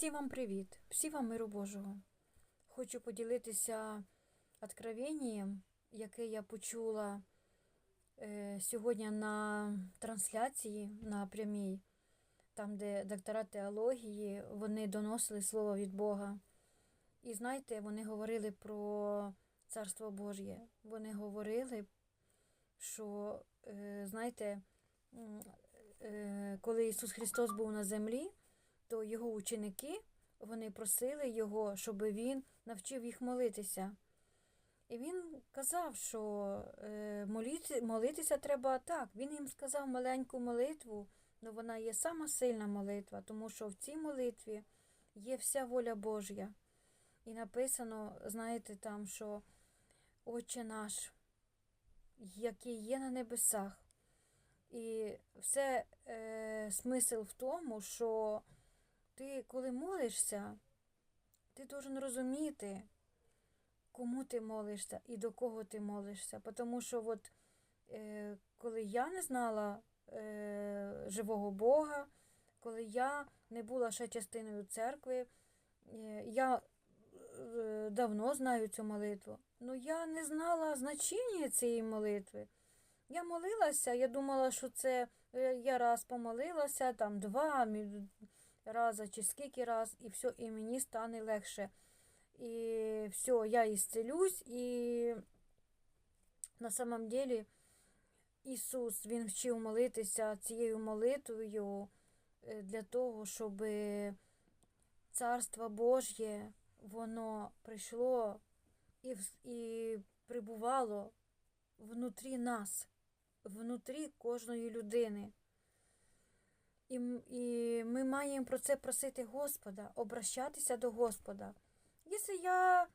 Всім вам привіт, всім вам миру Божого. Хочу поділитися откровенням, яке я почула е, сьогодні на трансляції на прямій, там, де доктора теології, вони доносили слово від Бога. І знаєте, вони говорили про Царство Божє. Вони говорили, що, е, знаєте, е, коли Ісус Христос був на землі, то його ученики вони просили його, щоб він навчив їх молитися. І він казав, що е, моліти, молитися треба так. Він їм сказав маленьку молитву, але вона є сама сильна молитва, тому що в цій молитві є вся воля Божя. І написано, знаєте, там, що Отче наш, який є на небесах. І все е, смисл в тому, що ти, коли молишся, ти должен розуміти, кому ти молишся і до кого ти молишся. Тому що, от, е, коли я не знала е, живого Бога, коли я не була ще частиною церкви, е, я е, давно знаю цю молитву, але я не знала значення цієї молитви. Я молилася, я думала, що це е, я раз помолилася, там два рази чи скільки раз, і все, і мені стане легше. І все, я ісцелюсь, і на самом деле Ісус Він вчив молитися цією молитвою е, для того, щоб Царство Божє воно прийшло і, і прибувало внутрі нас, внутрі кожної людини. І, і ми маємо про це просити Господа, обращатися до Господа. Якщо я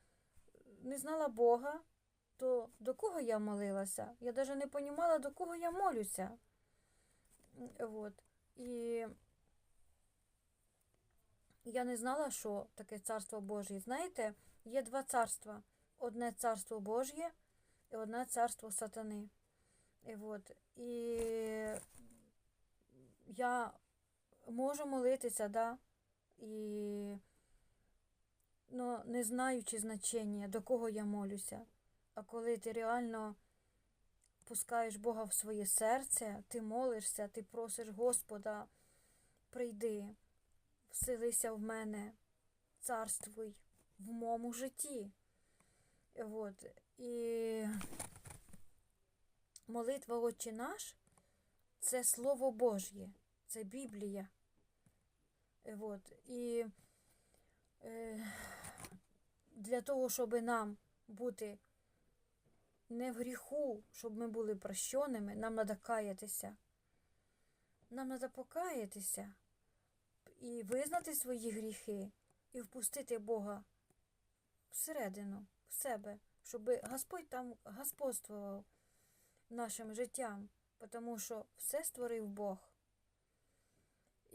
не знала Бога, то до кого я молилася? Я навіть не розуміла, до кого я молюся. От. І я не знала, що таке царство Божє. Знаєте, є два царства: одне царство Божє і одне царство сатани. І, от. і я можу молитися, да, і ну, не знаючи значення, до кого я молюся. А коли ти реально пускаєш Бога в своє серце, ти молишся, ти просиш Господа, прийди, вселися в мене, царствуй в моєму житті. От. І молитва Отче наш це Слово Божє, це Біблія. Е, От. І е, для того, щоб нам бути не в гріху, щоб ми були прощеними, нам треба каятися. Нам треба покаятися і визнати свої гріхи, і впустити Бога всередину, в себе, щоб Господь там господствував нашим життям, тому що все створив Бог.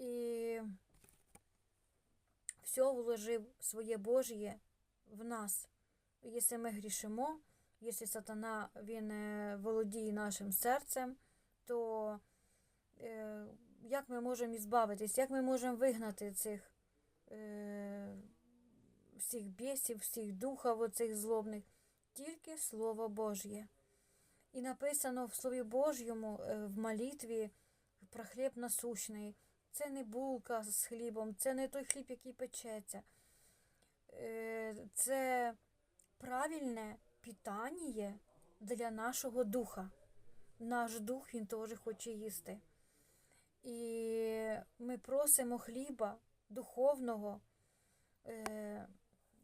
І все вложив своє Божє в нас. Якщо ми грішимо, якщо сатана він е, володіє нашим серцем, то е, як ми можемо ізбавитись, як ми можемо вигнати цих е, всіх бісів, всіх духів оцих злобних? Тільки Слово Божє. І написано в Слові Божому е, в молитві про хліб насущний. Це не булка з хлібом, це не той хліб, який печеться. Е, Це правильне питання для нашого духа. Наш дух він теж хоче їсти. І ми просимо хліба духовного, е,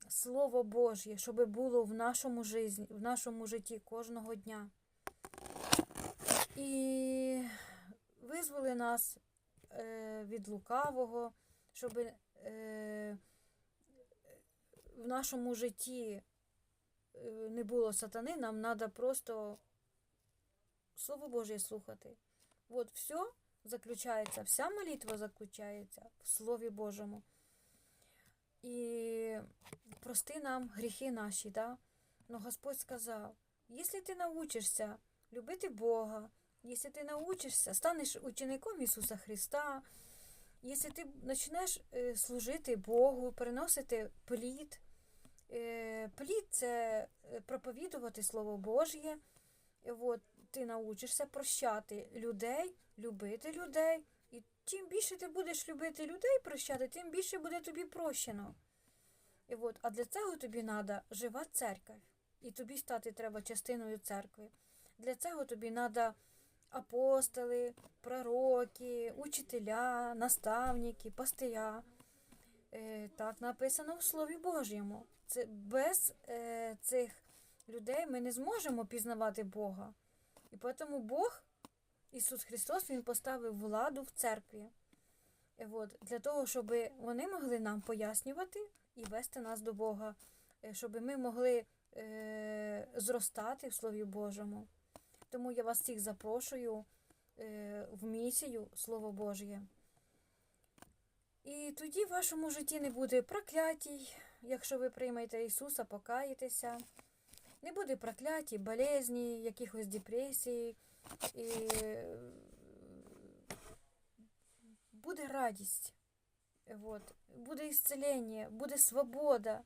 Слово Божє, щоб було в нашому, житті, в нашому житті кожного дня. І визволи нас від лукавого, щоб е, в нашому житті е, не було сатани, нам треба просто Слово Божє слухати. От все заключається, вся молитва заключається в Слові Божому. І прости нам гріхи наші, да? Но Господь сказав, якщо ти научишся любити Бога, якщо ти научишся, станеш учеником Ісуса Христа, якщо ти почнеш е, служити Богу, приносити плід, е, плід це е, проповідувати Слово Божє, от, ти научишся прощати людей, любити людей. І чим більше ти будеш любити людей прощати, тим більше буде тобі прощено. І от, а для цього тобі треба жива церква. І тобі стати треба частиною церкви. Для цього тобі треба апостоли, пророки, учителя, наставники, пастиря. Е, так написано в Слові Божому. Це без е, цих людей ми не зможемо пізнавати Бога. І тому Бог, Ісус Христос, Він поставив владу в церкві. Е, от, для того, щоб вони могли нам пояснювати і вести нас до Бога, е, щоб ми могли е, зростати в Слові Божому. Тому я вас всіх запрошую е, в місію Слово Божє. І тоді в вашому житті не буде проклятій, якщо ви приймете Ісуса, покаєтеся. Не буде проклятій, болезні, якихось депресій. І е, буде радість. Вот. Буде ісцелення, буде свобода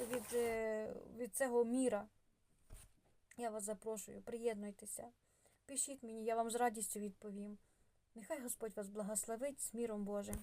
від, е, від цього міра. Я вас запрошую, приєднуйтеся. Пишіть мені, я вам з радістю відповім. Нехай Господь вас благословить з міром Божим.